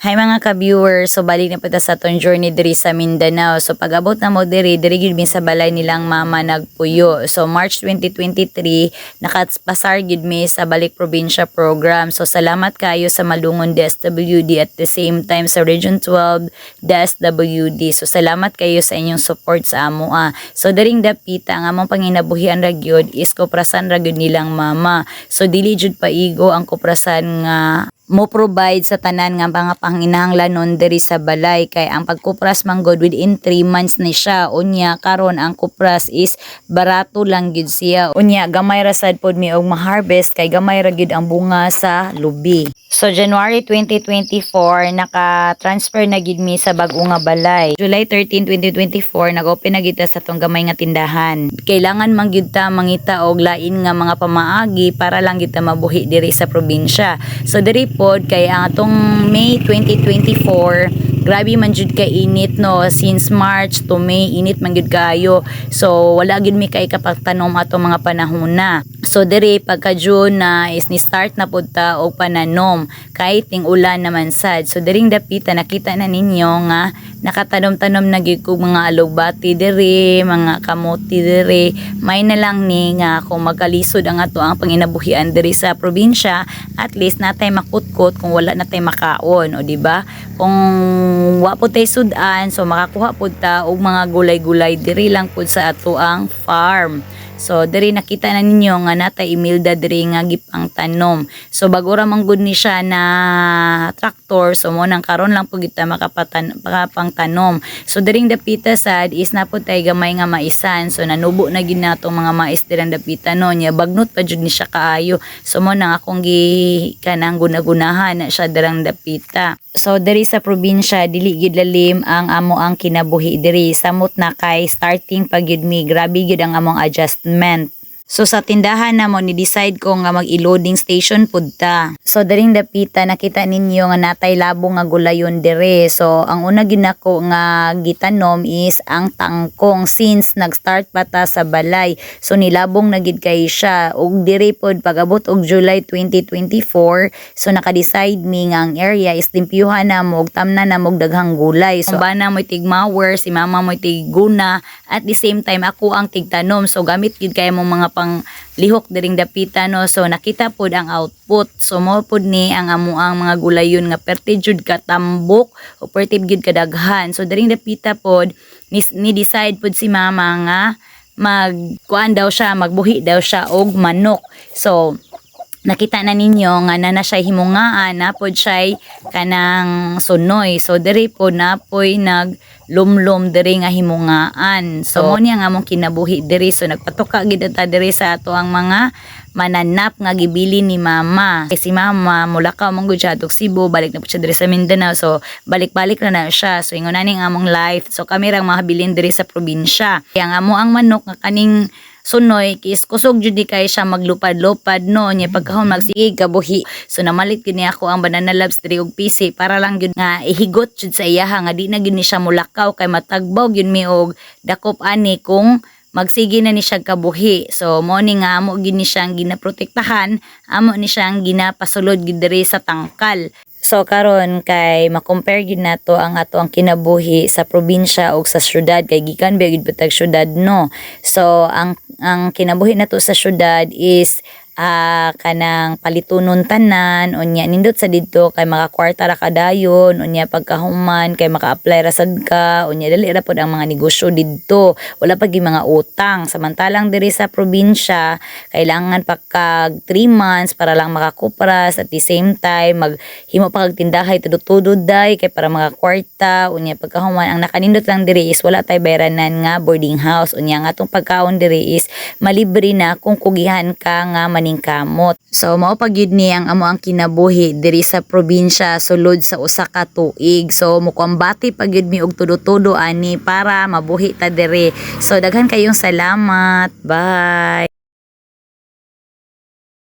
Hi mga ka-viewers, so balik na po ta sa atong journey diri sa Mindanao. So pag abot na mo diri, diri gyud mi sa balay nilang mama nagpuyo. So March 2023, nakapasar gyud mi sa balik probinsya program. So salamat kayo sa Malungon DSWD at the same time sa Region 12 DSWD. So salamat kayo sa inyong support sa amo ah. So daring dapita ang among panginabuhian ra gyud is koprasan ra gyud nilang mama. So dili jud paigo ang koprasan nga mo provide sa tanan nga mga panginahanglanon diri sa balay. Kay ang pagkupras man god within 3 months ni siya. Unya karon ang kupras is barato lang gid siya. Unya gamay ra sad pod mi og ma-harvest kay gamay ra gid ang bunga sa lubi. So January 2024 naka-transfer na gid mi sa bag-o nga balay. July 13 2024 nag-open na gid sa tong gamay nga tindahan. Kailangan man gid ta mangita og lain nga mga pamaagi para lang gid ta mabuhi diri sa probinsya. So diri pod kay atong May 2024 grabe man jud ka init no? Since March to May init man jud kaayo so wala gid mi kay kapagtanom atong mga panahon na. So diri pagka June na is ni start na pud ta og pananom. Kahit ting ulan naman sad. So diring dapita nakita na ninyo nga nakatanom-tanom na gyud kog mga alugbati diri mga kamote diri may na lang ni nga kung magkalisod ang ato ang panginabuhian diri sa probinsya at least natay makutkot kung wala natay makaon o di ba? Kung wa po sudan so makakuha pud ta og mga gulay-gulay diri lang pud sa ato ang farm So diri nakita na ninyo nga natay Imelda diri nga gipang tanom. So bago ra man ni siya na traktor so mo nang karon lang pud kita makapatan makapang tanom. So diring dapita sad is na pud tay gamay nga maisan. So nanubo na gid natong mga mais dirang dapita no nya bagnot pa jud ni siya kaayo. So mo nang akong gi kanang gunagunahan na siya dirang dapita. So diri sa probinsya dili gid lalim ang amo ang kinabuhi diri samot na kay starting pag gid mi grabe gid ang among adjustment. So sa tindahan na mo ni decide ko nga mag-loading station pud ta. So daring dapita nakita ninyo nga natay labo nga gulayon dire. So ang una ginako nga gitanom is ang tangkong since nag-start pa ta sa balay. So nilabong na gid kay siya ug dire pod pagabot og July 2024 so naka-decide mi nga ang area is limpyuhan na mo ug tamna na mo og daghang gulay. So bana mo tigmawer, si mama mo tiguna at the same time ako ang tigtanom. So gamit gid kay mo mga pang lihok diring dapita no? So nakita pod ang output. So mo pod ni ang amo ang mga gulayon nga perte jud ka tambok o perte jud ka daghan. So diring dapita pod ni, ni decide pod si mama nga magkuan daw siya magbuhi daw siya og manok. So nakita na ninyo nga na na siya himungaan na pod siya kanang sunoy. So diri po na po'y nag lumlum diri nga himungaan. So mo niya nga mong kinabuhi diri. So nagpatuka gid ta diri sa ato ang mga mananap nga gibili ni mama. Kay si mama mula ka mong gud Cebu balik na po siya diri sa Mindanao. So balik-balik na na siya. So ingon na ni nga among life. So kami rang mahabilin diri sa probinsya. Kaya nga mo ang manok nga kaning sunoy kis kusog jud di kay siya maglupad-lupad no? Nya pagkahon magsige kabuhi so namalit gini ako ang banana labs diri og PC para lang gyud nga ihigot jud sa iyaha nga di na gyud ni siya mulakaw kay matagbaw gyud mi og dakop ani kung magsige na ni siya kabuhi so mo ni nga amo gid ni siyang ginaprotektahan amo ni siyang ginapasulod gid diri sa tangkal. So karon kay ma-compare gid nato ang ato ang kinabuhi sa probinsya ug sa syudad kay gikan ba gid syudad no. So ang ang kinabuhi nato sa syudad is ah kanang palitunon tanan unya nindot sa didto kay makakwarta ra kadayon unya pagkahuman kay maka-apply ra sad ka unya dali ra pod ang mga negosyo didto. Wala pa gyud mga utang. Samantalang diri sa probinsya kailangan pa kag 3 months para lang makakupras at the same time maghimo pa kag tindahay tudod-tudod day kay para mga kwarta unya pagkahuman ang nakanindot lang diri is wala tay bayranan nga boarding house. Unya nga atong pagkaon diri is malibre na kung kugihan ka nga maning kamot. So mao pa gyud ni ang amo ang kinabuhi diri sa probinsya sulod sa usa ka tuig. So mukuambati pa gyud mi og tudo-tudo ani para mabuhi ta diri. So daghan kayong salamat. Bye